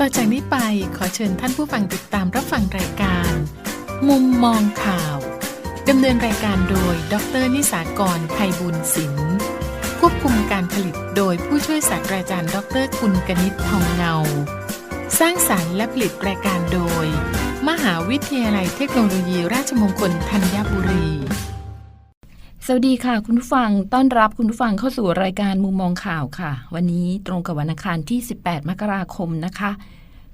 ต่อจากนี้ไปขอเชิญท่านผู้ฟังติดตามรับฟังรายการ มุมมองข่าวดำเนินรายการโดย ดรนิสากรไพบุญศิลป์ควบคุมการผลิตโดยผู้ช่วยศาสตราจารย์ ดรกุลกนิษฐ์ทองเงา สร้างสารรค์และผลิตรายการโดย มหาวิทยาลัยเทคโนโลยีราชมงคลธัญบุรี สวัสดีค่ะ คุณผู้ฟังต้อนรับคุณผู้ฟังเข้าสู่รายการมุมมองข่าวค่ะ วันนี้ตรงกับวันอังคารที่ 18 มกราคมนะคะ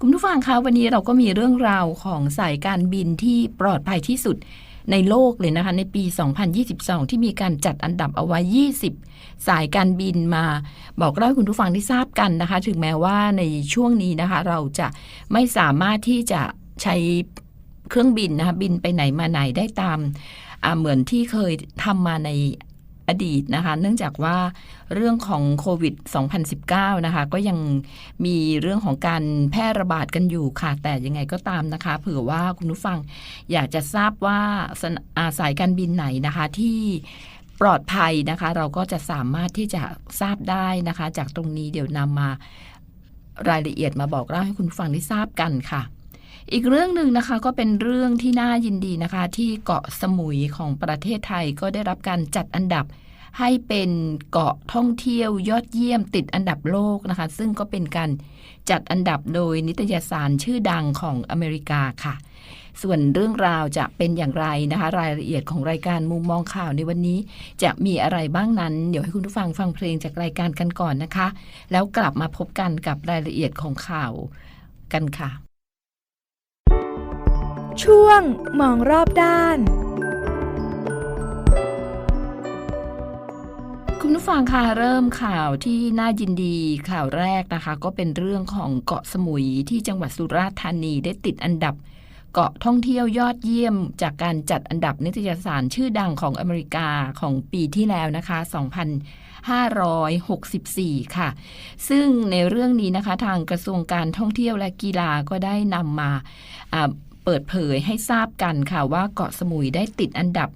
คุณผู้ฟังคะวันนี้เราก็มีเรื่องราวของสายการบินที่ปลอดภัยที่สุดในโลกเลยนะคะ ในปี 2022 ที่มีการจัดอันดับเอาไว้ 20 สายการบินมา บอกเล่าให้คุณผู้ฟังที่ทราบกันนะคะ ถึงแม้ว่าในช่วงนี้นะคะ เราจะไม่สามารถที่จะใช้เครื่องบินนะคะบินไปไหนมาไหนได้ตาม เหมือนที่เคยทำมาในอดีตนะคะ เนื่องจากว่าเรื่องของโควิด 2019 นะคะ ก็ยังมีเรื่องของการแพร่ระบาดกันอยู่ค่ะ แต่ยังไงก็ตามนะคะ เผื่อว่าคุณผู้ฟังอยากจะทราบว่าสนอาสายการบินไหนนะคะที่ปลอดภัยนะคะ เราก็จะสามารถที่จะทราบได้นะคะ จากตรงนี้เดี๋ยวนำมารายละเอียดมาบอกเล่าให้คุณฟังได้ทราบกันค่ะ อีกเรื่องหนึ่งนะคะก็เป็นเรื่องที่น่ายินดีนะคะ ที่เกาะสมุยของประเทศไทยก็ได้รับการจัดอันดับให้เป็นเกาะท่องเที่ยวยอดเยี่ยมติดอันดับโลกนะคะ ซึ่งก็เป็นการจัดอันดับโดยนิตยสารชื่อดังของอเมริกาค่ะ ส่วนเรื่องราวจะเป็นอย่างไรนะคะ รายละเอียดของรายการมุมมองข่าวในวันนี้ จะมีอะไรบ้างนั้น เดี๋ยวให้คุณผู้ฟังฟังเพลงจากรายการกันก่อนนะคะ แล้วกลับมาพบกันกับรายละเอียดของข่าวกันค่ะ ช่วงมองรอบด้าน คุณผู้ฟังคะเริ่มข่าวที่น่ายินดีข่าวแรกนะคะ ก็เป็นเรื่องของเกาะสมุยที่จังหวัดสุราษฎร์ธานีได้ติดอันดับเกาะท่องเที่ยวยอดเยี่ยม จากการจัดอันดับนิตยสารชื่อดังของอเมริกาของปีที่แล้วนะคะ 2564 ค่ะ ซึ่งในเรื่องนี้นะคะ ทางกระทรวงการท่องเที่ยวและกีฬาก็ได้นำมาอ่า เปิดเผยให้ทราบกันค่ะว่าเกาะสมุยได้ติดอันดับ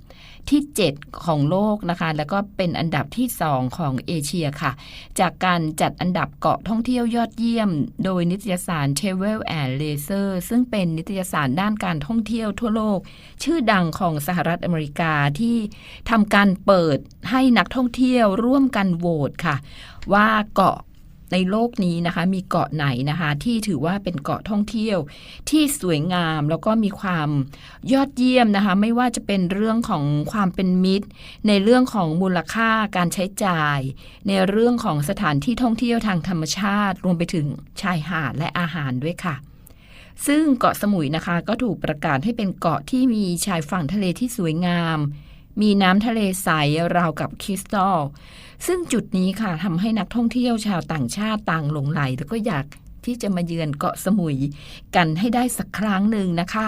ที่ 7 ของโลกนะคะ แล้วก็เป็นอันดับที่ 2 ของเอเชียค่ะ จากการจัดอันดับเกาะท่องเที่ยวยอดเยี่ยม โดยนิตยสาร Travel and Leisure ซึ่งเป็นนิตยสารด้านการท่องเที่ยวทั่วโลก ชื่อดังของสหรัฐอเมริกาที่ทำการเปิดให้นักท่องเที่ยวร่วมกันโหวตค่ะ ว่าเกาะ ในโลกนี้นะคะ มีเกาะไหนนะคะ ที่ถือว่าเป็นเกาะท่องเที่ยว ที่สวยงามแล้วก็มีความยอดเยี่ยมนะคะ ไม่ว่าจะเป็นเรื่องของความเป็นมิตร ในเรื่องของมูลค่าการใช้จ่าย ในเรื่องของสถานที่ท่องเที่ยวทางธรรมชาติ รวมไปถึงชายหาดและอาหารด้วยค่ะซึ่งเกาะสมุยนะคะ ก็ถูกประกาศให้เป็นเกาะที่มีชายฝั่งทะเลที่สวยงาม มีน้ำทะเลใสราวกับคริสตัล ซึ่งจุดนี้ค่ะทำให้นักท่องเที่ยวชาวต่างชาติต่างหลงไหล แล้วก็อยากที่จะมาเยือนเกาะสมุยกันให้ได้สักครั้งหนึ่งนะคะ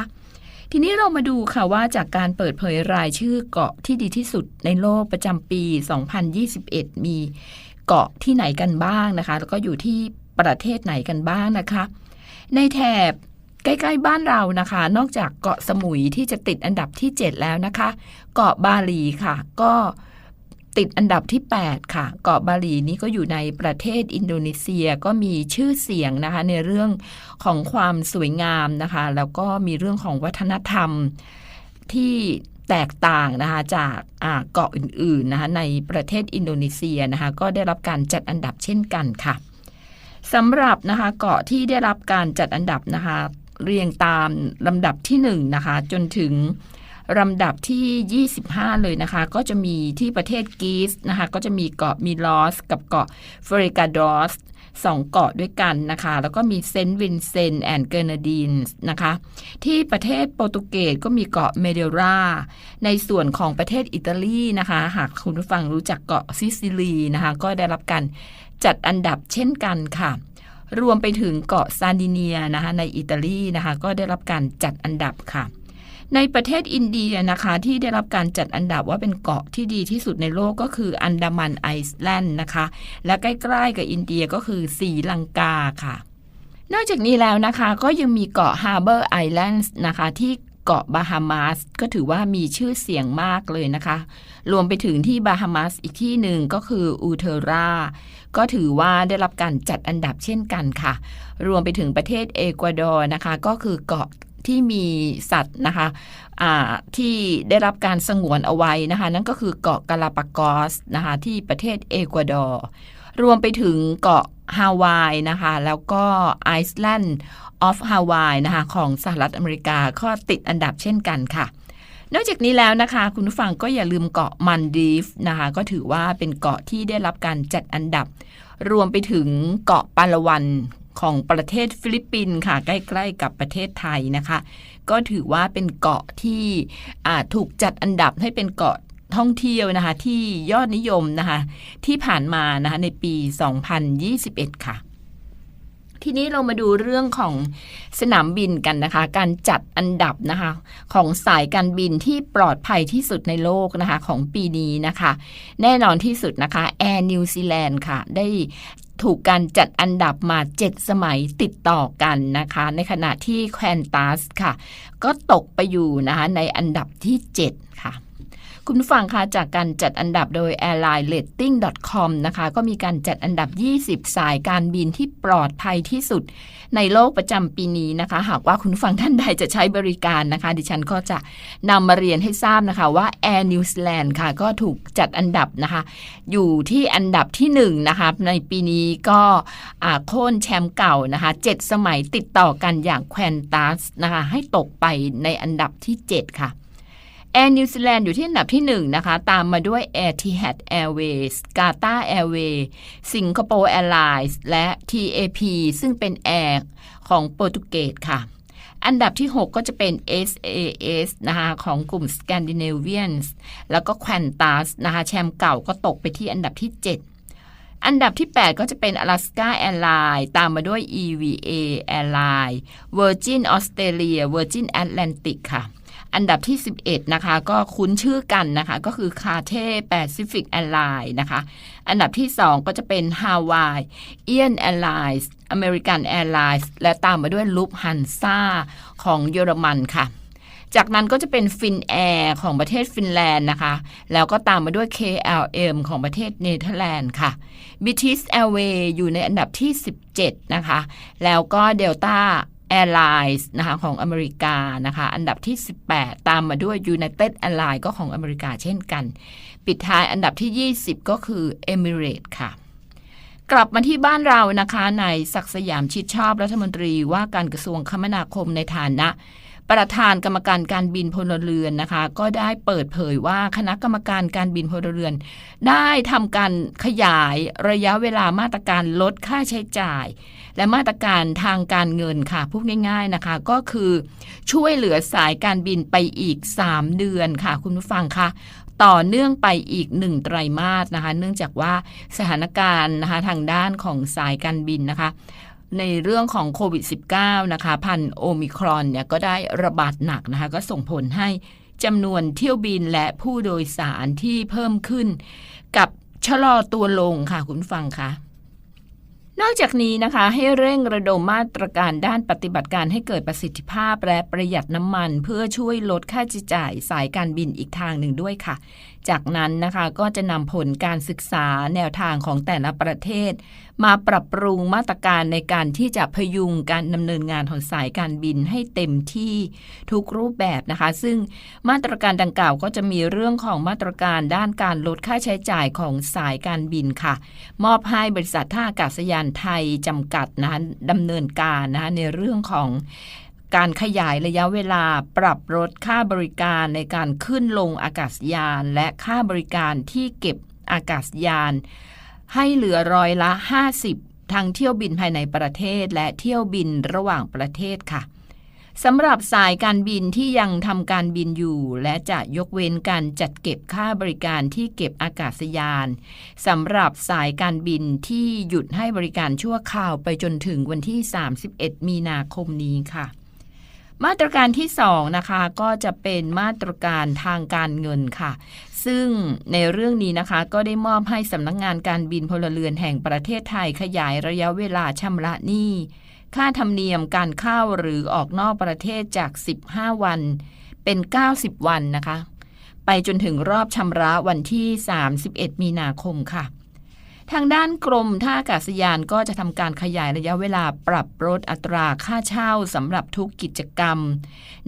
ทีนี้เรามาดูค่ะว่าจากการเปิดเผยรายชื่อเกาะที่ดีที่สุดในโลกประจำปี 2021 มีเกาะที่ไหนกันบ้างนะคะ แล้วก็อยู่ที่ประเทศไหนกันบ้างนะคะ ในแถบใกล้ๆบ้านเรานะคะ นอกจากเกาะสมุยที่จะติดอันดับที่ 7 แล้วนะคะ เกาะบาหลีค่ะ ก็ ติดอันดับที่ 8 ค่ะ เกาะบาหลีนี้ก็อยู่ในประเทศอินโดนีเซียก็มีชื่อเสียงนะคะ ในเรื่องของความสวยงามนะคะ แล้วก็มีเรื่องของวัฒนธรรมที่แตกต่างนะคะจากาเกาะอื่นๆนะคะในประเทศอินโดนีเซียนะคะก็ได้รับการจัดอันดับเช่นกันค่ะสำหรับนะคะเกาะที่ได้รับการจัดอันดับนะคะเรียงตามลำดับที่1นะคะจนถึง ลำดับที่ 25 เลยนะคะ ก็จะมีที่ประเทศกรีซนะคะ ก็จะมีเกาะมิลอส กับเกาะเฟริกาดอสสองเกาะด้วยกันนะคะ แล้วก็มีเซนต์วินเซนต์แอนด์เกอร์นาดีนส์นะคะ ที่ประเทศโปรตุเกสก็มีเกาะเมเดราในส่วนของประเทศอิตาลีนะคะ หากคุณผู้ฟังรู้จักเกาะซิซิลีนะคะ ก็ได้รับการจัดอันดับเช่นกันค่ะ รวมไปถึงเกาะซาร์ดิเนียนะคะในอิตาลีนะคะ ก็ได้รับการจัดอันดับค่ะ ในประเทศอินเดียนะคะที่ได้รับการจัดอันดับว่าเป็นเกาะที่ดีที่สุดในโลกก็คืออันดามันไอซ์แลนด์นะคะ และใกล้ๆกับอินเดียก็คือศรีลังกาค่ะ นอกจากนี้แล้วนะคะก็ยังมีเกาะฮาร์เบอร์ไอแลนด์นะคะที่เกาะบาฮามาสก็ถือว่ามีชื่อเสียงมากเลยนะคะ รวมไปถึงที่บาฮามาสอีกที่หนึ่งก็คืออูเทราก็ถือว่าได้รับการจัดอันดับเช่นกันค่ะ รวมไปถึงประเทศเอกวาดอร์นะคะ ก็คือเกาะ ที่มีสัตว์นะคะที่ได้รับการสงวนเอาไว้นะคะ นั่นก็คือเกาะกาลาปากอสนะคะที่ประเทศเอกวาดอร์รวมไปถึงเกาะฮาวายนะคะ แล้วก็ไอซ์แลนด์ออฟฮาวายนะคะของสหรัฐอเมริกาก็ติดอันดับเช่นกันค่ะ นอกจากนี้แล้วนะคะ คุณผู้ฟังก็อย่าลืมเกาะมันดีฟนะคะ ก็ถือว่าเป็นเกาะที่ได้รับการจัดอันดับ รวมไปถึงเกาะปาละวัน ของประเทศฟิลิปปินส์ค่ะ ใกล้ ๆ กับประเทศไทยนะคะ ก็ถือว่าเป็นเกาะที่ถูกจัดอันดับให้เป็นเกาะท่องเที่ยวนะคะ ที่ยอดนิยมนะคะ ที่ผ่านมานะคะในปี 2021 ค่ะทีนี้เรามาดูเรื่องของสนามบินกันนะคะ การจัดอันดับนะคะ ของสายการบินที่ปลอดภัยที่สุดในโลกนะคะ ของปีนี้นะคะ แน่นอนที่สุดนะคะ Air New Zealand ค่ะ ได้ ถูกการจัดอันดับมา 7 สมัยติดต่อกันนะคะ ในขณะที่แควนตัสค่ะ ก็ตกไปอยู่นะคะในอันดับที่ 7 ค่ะ คุณผู้ฟังคะจากการจัดอันดับโดย airline rating com นะคะ ก็มีการจัดอันดับ 20 สายการบินที่ปลอดภัยที่สุด ในโลกประจำปีนี้นะคะ หากว่าคุณผู้ฟังท่านใดจะใช้บริการนะคะ ดิฉันก็จะนำมาเรียนให้ทราบนะคะว่า Air New Zealand ค่ะ ก็ถูกจัดอันดับนะคะ อยู่ที่อันดับที่1นงนะคะในปีนี้ก็อ่าโค่นแชมป์เก่านะคะ7สมัยติดต่อกันอย่างแควนตัสนะคะ ให้ตกไปในอันดับที่ 7 ค่ะ แอร์นิวซีแลนด์อยู่ที่อันดับที่ 1 นะคะ ตามมาด้วย Air t i h a d Airways า a t a Airways สิงคโปร์แอร์ไลน์และ TAP ซึ่งเป็นแอร์ของโปรตุเกสค่ะ อันดับที่ 6 ก็จะเป็น SAS นะคะของกลุ่ม Scandinavians แล้วก็ Qantas นะคะแชมป์เก่าก็ตกไปที่อันดับที่ 7อันดับที่ 8 ก็จะเป็น Alaska Airlines ตามมาด้วย EVA Airlines Virgin Australia Virgin Atlantic ค่ะ อันดับที่ 11 นะคะ ก็คุ้นชื่อกันนะคะ ก็คือ Cathay Pacific Airlines นะคะ อันดับที่ 2 ก็จะเป็น Hawaii Ian Airlines American Airlines และตามมาด้วย Lufthansa ของเยอรมันค่ะจากนั้นก็จะเป็น Finnair ของประเทศฟินแลนด์นะคะ แล้วก็ตามมาด้วย KLM ของประเทศเนเธอร์แลนด์ค่ะ British Airways อยู่ในอันดับที่ 17 นะคะ แล้วก็ Delta Airlines นะคะของอเมริกานะคะ อันดับที่ 18 ตามมาด้วย United Airlines ก็ของอเมริกาเช่นกัน ปิดท้ายอันดับที่ 20 ก็คือ Emirates ค่ะ กลับมาที่บ้านเรานะคะในศักสยามชิดชอบรัฐมนตรีว่าการกระทรวงคมนาคมในฐานะ ประธานกรรมการการบินพลเรือนนะคะ ก็ได้เปิดเผยว่าคณะกรรมการการบินพลเรือน ได้ทำการขยายระยะเวลามาตรการลดค่าใช้จ่าย และมาตรการทางการเงินค่ะพูดง่าย ๆนะคะ ก็คือช่วยเหลือสายการบินไปอีก 3 เดือนค่ะ คุณผู้ฟังคะต่อเนื่องไปอีกหนึ่งไตรมาสนะคะ เนื่องจากว่าสถานการณ์นะคะทางด้านของสายการบินนะคะ ในเรื่องของโควิด -19 นะคะ พันโอมิครอนเนี่ยก็ได้ระบาดหนักนะคะ ก็ส่งผลให้จำนวนเที่ยวบินและผู้โดยสารที่เพิ่มขึ้น กับชะลอตัวลงค่ะคุณฟังคะนอกจากนี้นะคะให้เร่งระดมมาตรการด้านปฏิบัติการให้เกิดประสิทธิภาพและประหยัดน้ำมัน เพื่อช่วยลดค่าใช้จ่ายสายการบินอีกทางหนึ่งด้วยค่ะจากนั้นนะคะก็จะนำผลการศึกษาแนวทางของแต่ละประเทศ มาปรับปรุงมาตรการในการที่จะพยุงการดำเนินงานของสายการบินให้เต็มที่ทุกรูปแบบนะคะ ซึ่งมาตรการดังกล่าวก็จะมีเรื่องของมาตรการด้านการลดค่าใช้จ่ายของสายการบินค่ะ มอบให้บริษัทท่าอากาศยานไทยจำกัดนะคะดำเนินการนะคะในเรื่องของ การขยายระยะเวลาปรับลดค่าบริการในการขึ้นลงอากาศยาน และค่าบริการที่เก็บอากาศยาน ให้เหลือร้อยละ 50 ทั้งเที่ยวบินภายในประเทศและเที่ยวบินระหว่างประเทศค่ะสำหรับสายการบินที่ยังทำการบินอยู่ และจะยกเว้นการจัดเก็บค่าบริการที่เก็บอากาศยานสำหรับสายการบินที่หยุดให้บริการชั่วคราวไปจนถึงวันที่ 31 มีนาคมนี้ค่ะ มาตรการที่2นะคะก็จะเป็นมาตรการทางการเงินค่ะ ซึ่งในเรื่องนี้นะคะก็ได้มอบให้สำนักงงานการบินพลเรือนแห่งประเทศไทยขยายระยะเวลาชำระหนี้ค่าธรรมเนียมการเข้าหรือออกนอกประเทศจาก 15 วัน เป็น 90 วันนะคะ ไปจนถึงรอบชำระวันที่ 31 มีนาคมค่ะ ทางด้านกรมท่าอากาศยานก็จะทำการขยายระยะเวลาปรับลดอัตราค่าเช่าสำหรับทุกกิจกรรม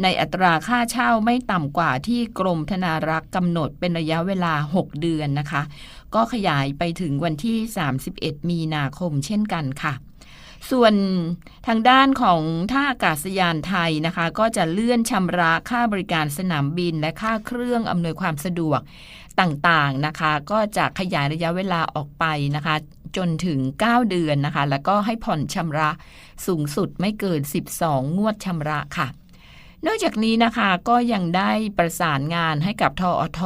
ในอัตราค่าเช่าไม่ต่ำกว่าที่กรมธนารักษ์กำหนดเป็นระยะเวลา 6 เดือนนะคะ ก็ขยายไปถึงวันที่ 31 มีนาคมเช่นกันค่ะ ส่วนทางด้านของท่าอากาศยานไทยนะคะ ก็จะเลื่อนชำระค่าบริการสนามบินและค่าเครื่องอำนวยความสะดวกต่างๆนะคะ ก็จะขยายระยะเวลาออกไปนะคะ จนถึง 9 เดือนนะคะ แล้วก็ให้ผ่อนชำระสูงสุดไม่เกิน 12 งวดชำระค่ะนอกจากนี้นะคะก็ยังได้ประสานงานให้กับทอท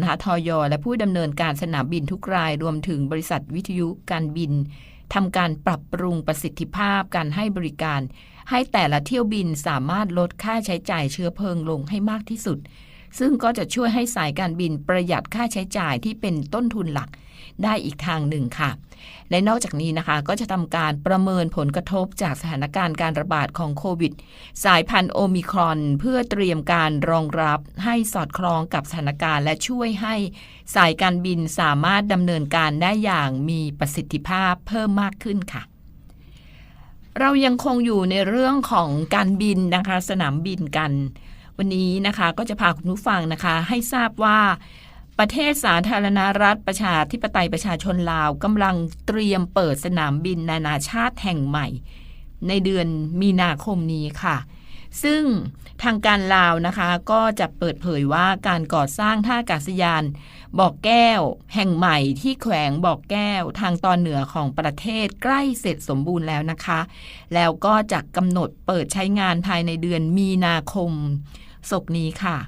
นะคะทอยและผู้ดำเนินการสนามบินทุกราย รวมถึงบริษัทวิทยุการบิน ทำการปรับปรุงประสิทธิภาพการให้บริการ ให้แต่ละเที่ยวบินสามารถลดค่าใช้จ่ายเชื้อเพลิงลงให้มากที่สุด ซึ่งก็จะช่วยให้สายการบินประหยัดค่าใช้จ่ายที่เป็นต้นทุนหลัก ได้อีกทางหนึ่งค่ะ และนอกจากนี้นะคะ ก็จะทำการประเมินผลกระทบจากสถานการณ์การระบาดของโควิด สายพันธุ์โอมิครอน เพื่อเตรียมการรองรับให้สอดคล้องกับสถานการณ์ และช่วยให้สายการบินสามารถดำเนินการได้อย่างมีประสิทธิภาพเพิ่มมากขึ้นค่ะเรายังคงอยู่ในเรื่องของการบินนะคะ สนามบินกัน วันนี้นะคะก็จะพาคุณผู้ฟังนะคะ ให้ทราบว่า ประเทศสาธารณรัฐประชาธิปไตยประชาชนลาวกำลังเตรียมเปิดสนามบินนานาชาติแห่งใหม่ ในเดือนมีนาคมนี้ค่ะ ซึ่งทางการลาวนะคะก็จะเปิดเผยว่าการก่อสร้างท่าอากาศยานบอกแก้ว แห่งใหม่ที่แขวงบอกแก้วทางตอนเหนือของประเทศใกล้เสร็จสมบูรณ์แล้วนะคะ แล้วก็จะกำหนดเปิดใช้งานภายในเดือนมีนาคมศกนี้ค่ะ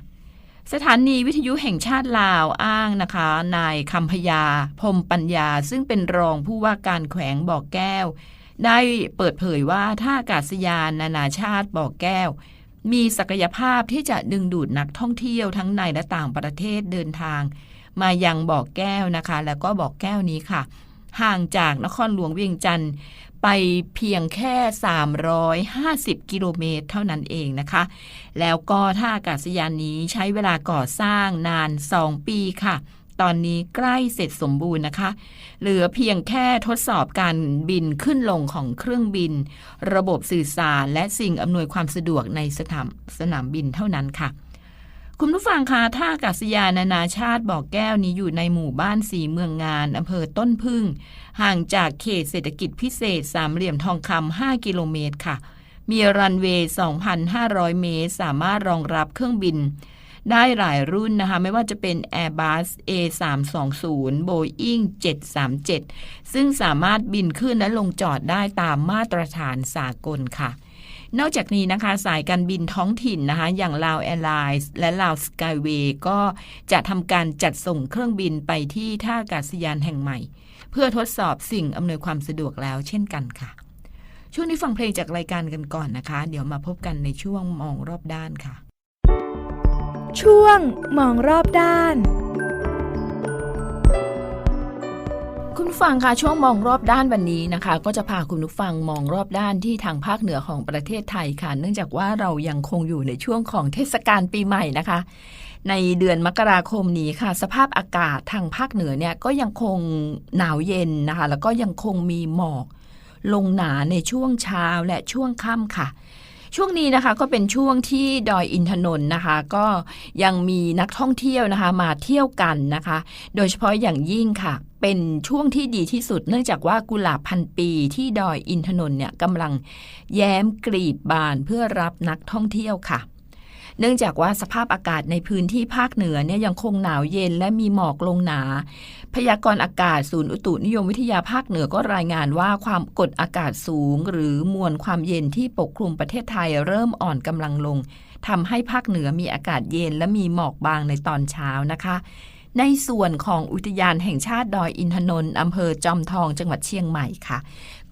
สถานีวิทยุแห่งชาติลาวอ้างนะคะ นายคำพยา พรมปัญญา ซึ่งเป็นรองผู้ว่าการแขวงบ่อแก้ว ได้เปิดเผยว่าท่าอากาศยานนานาชาติบ่อแก้ว มีศักยภาพที่จะดึงดูดนักท่องเที่ยวทั้งในและต่างประเทศเดินทาง มายังบ่อแก้วนะคะ แล้วก็บ่อแก้วนี้ค่ะ ห่างจากนครหลวงเวียงจันทร์ไปเพียงแค่ 350 กิโลเมตรเท่านั้นเองนะคะ แล้วก็ท่าอากาศยานนี้ใช้เวลาก่อสร้างนาน 2 ปีค่ะ ตอนนี้ใกล้เสร็จสมบูรณ์นะคะ เหลือเพียงแค่ทดสอบการบินขึ้นลงของเครื่องบิน ระบบสื่อสารและสิ่งอำนวยความสะดวกในสนามสนามบินเท่านั้นค่ะ คุณผู้ฟังคะท่าอากาศยานนานาชาติบ่อแก้วนี้อยู่ในหมู่บ้านสีเมืองงานอำเภอต้นพึ่ง ห่างจากเขตเศรษฐกิจพิเศษสามเหลี่ยมทองคำ5กิโลเมตรค่ะ มีรันเวย์ 2,500 เมตร สามารถรองรับเครื่องบิน ได้หลายรุ่นนะคะ ไม่ว่าจะเป็น Airbus A320 Boeing 737 ซึ่งสามารถบินขึ้นและลงจอดได้ตามมาตรฐานสากลค่ะ นอกจากนี้นะคะสายการบินท้องถิ่นนะคะ อย่างลาวแอร์ไลน์และลาวสกายเวย์ก็จะทำการจัดส่งเครื่องบินไปที่ท่าอากาศยานแห่งใหม่ เพื่อทดสอบสิ่งอำนวยความสะดวกแล้วเช่นกันค่ะ ช่วงนี้ฟังเพลงจากรายการกันก่อนนะคะ เดี๋ยวมาพบกันในช่วงมองรอบด้านค่ะ ช่วงมองรอบด้าน คุณผู้ฟังคะช่วงมองรอบด้านวันนี้นะคะ ก็จะพาคุณผู้ฟังมองรอบด้านที่ทางภาคเหนือของประเทศไทยค่ะ เนื่องจากว่าเรายังคงอยู่ในช่วงของเทศกาลปีใหม่นะคะ ในเดือนมกราคมนี้ค่ะ สภาพอากาศทางภาคเหนือเนี่ยก็ยังคงหนาวเย็นนะคะ แล้วก็ยังคงมีหมอก ลงหนาในช่วงเช้าและช่วงค่ำค่ะ ช่วงนี้นะคะก็เป็นช่วงที่ดอยอินทนนท์นะคะ ก็ยังมีนักท่องเที่ยวนะคะ มาเที่ยวกันนะคะ โดยเฉพาะอย่างยิ่งค่ะ เป็นช่วงที่ดีที่สุด เนื่องจากว่ากุหลาบพันปีที่ดอยอินทนนท์เนี่ยกำลังแย้มกลีบบานเพื่อรับนักท่องเที่ยวค่ะ เนื่องจากว่าสภาพอากาศในพื้นที่ภาคเหนือเนี่ยยังคงหนาวเย็นและมีหมอกลงหนา พยากรณ์อากาศศูนย์อุตุนิยมวิทยาภาคเหนือก็รายงานว่าความกดอากาศสูง หรือมวลความเย็นที่ปกคลุมประเทศไทยเริ่มอ่อนกำลังลงทำให้ภาคเหนือมีอากาศเย็นและมีหมอกบางในตอนเช้านะคะ ในส่วนของอุทยานแห่งชาติดอยอินทนนท์อำเภอจอมทองจังหวัดเชียงใหม่ค่ะ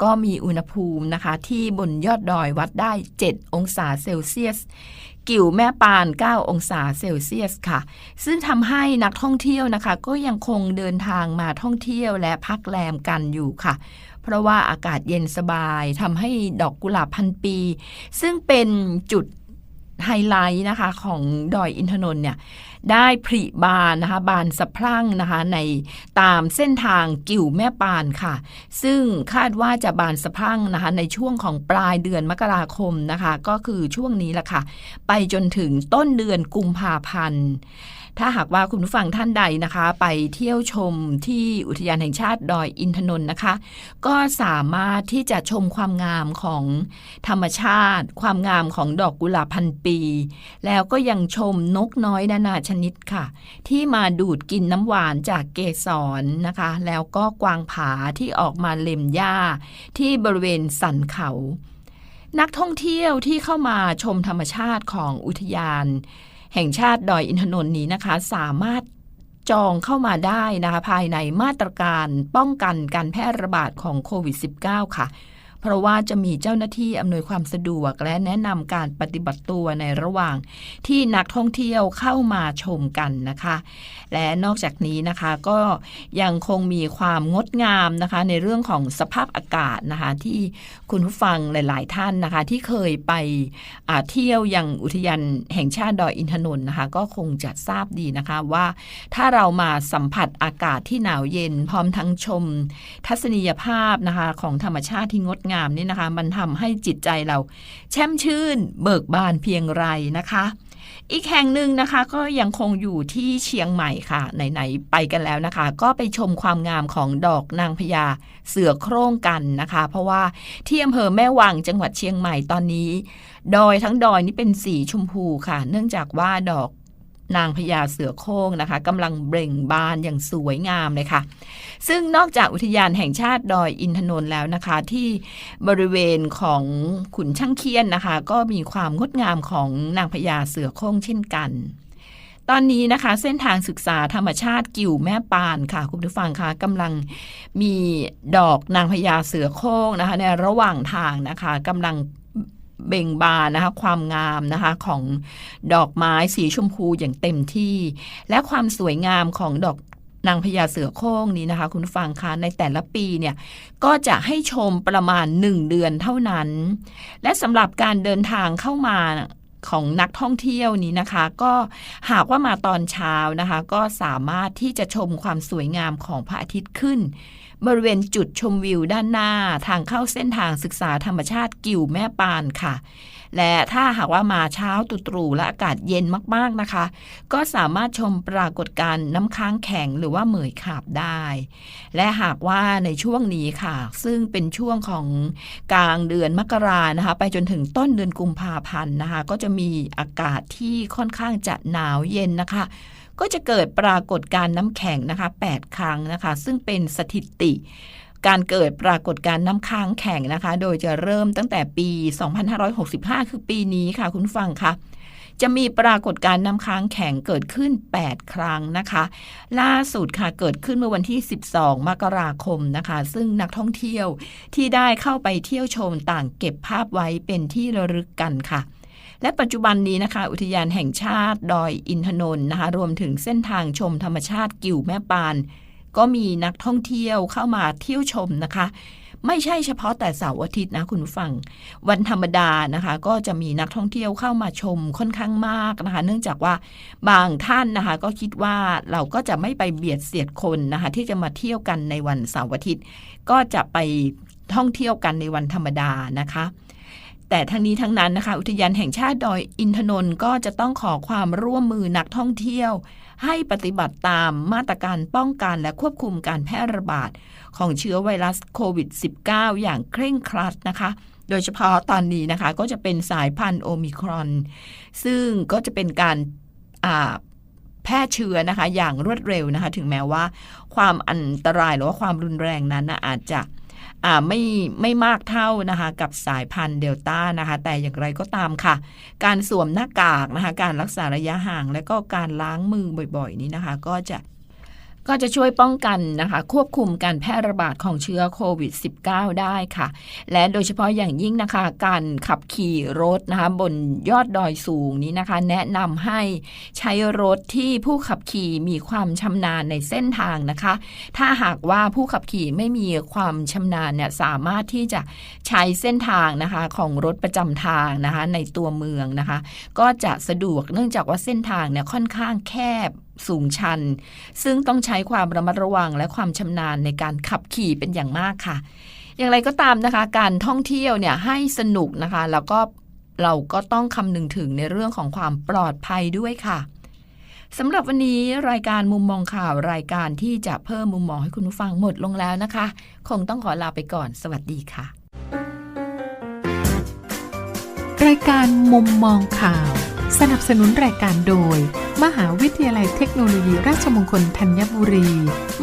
ก็มีอุณหภูมินะคะ ที่บนยอดดอยวัดได้ 7 องศาเซลเซียส กิ่วแม่ปาน 9 องศาเซลเซียสค่ะ ซึ่งทำให้นักท่องเที่ยวนะคะ ก็ยังคงเดินทางมาท่องเที่ยวและพักแรมกันอยู่ค่ะเพราะว่าอากาศเย็นสบายทำให้ดอกกุหลาบพันปี ซึ่งเป็นจุด ไฮไลท์นะคะของดอยอินทนนท์เนี่ยได้ผลิบานนะคะบานสะพรั่งนะคะในตามเส้นทางกิ่วแม่ปานค่ะ ซึ่งคาดว่าจะบานสะพรั่งนะคะในช่วงของปลายเดือนมกราคมนะคะ ก็คือช่วงนี้แหละค่ะ ไปจนถึงต้นเดือนกุมภาพันธ์ ถ้าหากว่าคุณผู้ฟังท่านใดนะคะ ไปเที่ยวชมที่อุทยานแห่งชาติดอยอินทนนท์นะคะ ก็สามารถที่จะชมความงามของธรรมชาติ ความงามของดอกกุหลาบพันปี แล้วก็ยังชมนกน้อยนานาชนิดค่ะ ที่มาดูดกินน้ำหวานจากเกสรนะคะ แล้วก็กวางผาที่ออกมาเล็มหญ้า ที่บริเวณสันเขา นักท่องเที่ยวที่เข้ามาชมธรรมชาติของอุทยาน แห่งชาติดอยอินทนนท์นี้นะคะ สามารถจองเข้ามาได้นะคะภายในมาตรการป้องกันการแพร่ระบาดของโควิด -19 ค่ะ เพราะว่าจะมีเจ้าหน้าที่อำนวยความสะดวกและแนะนำการปฏิบัติตัวในระหว่าง ที่นักท่องเที่ยวเข้ามาชมกันนะคะ และนอกจากนี้นะคะก็ยังคงมีความงดงามนะคะ ในเรื่องของสภาพอากาศนะคะ ที่คุณผู้ฟังหลาย ๆ ท่านนะคะ ที่เคยไปเที่ยวยังอุทยานแห่งชาติดอยอินทนนท์นะคะ ก็คงจะทราบดีนะคะว่าถ้าเรามาสัมผัสอากาศที่หนาวเย็น พร้อมทั้งชม ทัศนียภาพนะคะของธรรมชาติที่งดงามนี่นะคะ มันทำให้จิตใจเราแช่มชื่นเบิกบานเพียงไรนะคะ อีกแห่งหนึ่งนะคะก็ยังคงอยู่ที่เชียงใหม่ค่ะ ไหน ๆ ไปกันแล้วนะคะ ก็ไปชมความงามของดอกนางพญาเสือโคร่งกันนะคะ เพราะว่าที่อำเภอแม่วางจังหวัดเชียงใหม่ตอนนี้ ดอยทั้งดอยนี่เป็นสีชมพูค่ะ เนื่องจากว่าดอก นางพญาเสือโคร่งนะคะกำลังเบ่งบานอย่างสวยงามเลยค่ะ ซึ่งนอกจากอุทยานแห่งชาติดอยอินทนนท์แล้วนะคะ ที่บริเวณของขุนช่างเคียนนะคะ ก็มีความงดงามของนางพญาเสือโคร่งเช่นกันตอนนี้นะคะเส้นทางศึกษาธรรมชาติกิ่วแม่ปานค่ะ คุณผู้ฟังคะกำลังมีดอกนางพญาเสือโคร่งนะคะ ในระหว่างทางนะคะกำลัง เบ่งบานนะคะความงามนะคะของดอกไม้สีชมพูอย่างเต็มที่ และความสวยงามของดอกนางพญาเสือโคร่งนี้นะคะ คุณผู้ฟังคะในแต่ละปีเนี่ยก็จะให้ชมประมาณ 1 เดือนเท่านั้น และสำหรับการเดินทางเข้ามาของนักท่องเที่ยวนี้นะคะ ก็หากว่ามาตอนเช้านะคะ ก็สามารถที่จะชมความสวยงามของพระอาทิตย์ขึ้น บริเวณจุดชมวิวด้านหน้าทางเข้าเส้นทางศึกษาธรรมชาติกิ่วแม่ปานค่ะ และถ้าหากว่ามาเช้าตรู่และอากาศเย็นมากๆนะคะ ก็สามารถชมปรากฏการณ์น้ำค้างแข็งหรือว่าเหมยขาบได้ และหากว่าในช่วงนี้ค่ะ ซึ่งเป็นช่วงของกลางเดือนมกรานะคะ ไปจนถึงต้นเดือนกุมภาพันธ์นะคะ ก็จะมีอากาศที่ค่อนข้างจะหนาวเย็นนะคะ ก็จะเกิดปรากฏการณ์น้ำแข็งนะคะ 8 ครั้งนะคะ ซึ่งเป็นสถิติการเกิดปรากฏการณ์น้ำค้างแข็งนะคะ โดยจะเริ่มตั้งแต่ปี 2565 คือปีนี้ค่ะ คุณฟังคะจะมีปรากฏการณ์น้ำค้างแข็งเกิดขึ้น 8 ครั้งนะคะ ล่าสุดค่ะเกิดขึ้นเมื่อวันที่ 12 มกราคมนะคะ ซึ่งนักท่องเที่ยวที่ได้เข้าไปเที่ยวชมต่างเก็บภาพไว้เป็นที่ระลึกกันค่ะ และปัจจุบันนี้นะคะ อุทยานแห่งชาติดอยอินทนนท์นะคะ รวมถึงเส้นทางชมธรรมชาติกิ่วแม่ปาน ก็มีนักท่องเที่ยวเข้ามาเที่ยวชมนะคะ ไม่ใช่เฉพาะแต่เสาร์อาทิตย์นะคุณผู้ฟัง วันธรรมดานะคะ ก็จะมีนักท่องเที่ยวเข้ามาชมค่อนข้างมากนะคะ เนื่องจากว่าบางท่านนะคะ ก็คิดว่าเราก็จะไม่ไปเบียดเสียดคนนะคะ ที่จะมาเที่ยวกันในวันเสาร์อาทิตย์ ก็จะไปท่องเที่ยวกันในวันธรรมดานะคะ แต่ทั้งนี้ทั้งนั้นนะคะ อุทยานแห่งชาติดอยอินทนนท์ก็จะต้องขอความร่วมมือนักท่องเที่ยว ให้ปฏิบัติตามมาตรการป้องกันและควบคุมการแพร่ระบาด ของเชื้อไวรัสโควิด -19 อย่างเคร่งครัดนะคะ โดยเฉพาะตอนนี้นะคะก็จะเป็นสายพันธุ์โอมิครอน ซึ่งก็จะเป็นการแพร่เชื้อนะคะ อย่างรวดเร็วนะคะ ถึงแม้ว่า ความอันตรายหรือว่าความรุนแรงนั้นนะอาจจะ ไม่ไม่มากเท่านะคะกับสายพันธุ์เดลต้านะคะแต่อย่างไรก็ตามค่ะ การสวมหน้ากากนะคะการรักษาระยะห่าง และก็การล้างมือบ่อย ๆ นี้นะคะ ก็จะ ก็จะช่วยป้องกันนะคะ ควบคุมการแพร่ระบาดของเชื้อโควิด -19 ได้ค่ะ และโดยเฉพาะอย่างยิ่งนะคะ การขับขี่รถนะคะบนยอดดอยสูงนี้นะคะ แนะนำให้ใช้รถที่ผู้ขับขี่มีความชำนาญในเส้นทางนะคะ ถ้าหากว่าผู้ขับขี่ไม่มีความชำนาญเนี่ยสามารถที่จะใช้เส้นทางนะคะของรถประจำทางนะคะในตัวเมืองนะคะ ก็จะสะดวกเนื่องจากว่าเส้นทางเนี่ยค่อนข้างแคบ สูงชัน ซึ่งต้องใช้ความระมัดระวังและความชำนาญในการขับขี่เป็นอย่างมากค่ะ อย่างไรก็ตามนะคะ การท่องเที่ยวเนี่ยให้สนุกนะคะ แล้วก็เราก็ต้องคำนึงถึงในเรื่องของความปลอดภัยด้วยค่ะสำหรับวันนี้รายการมุมมองข่าวรายการที่จะเพิ่มมุมมองให้คุณผู้ฟังหมดลงแล้วนะคะ คงต้องขอลาไปก่อน สวัสดีค่ะ รายการมุมมองข่าว สนับสนุนรายการโดย มหาวิทยาลัยเทคโนโลยีราชมงคลธัญบุรี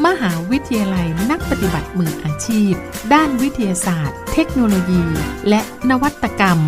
มหาวิทยาลัยนักปฏิบัติมืออาชีพ ด้านวิทยาศาสตร์ เทคโนโลยี และนวัตกรรม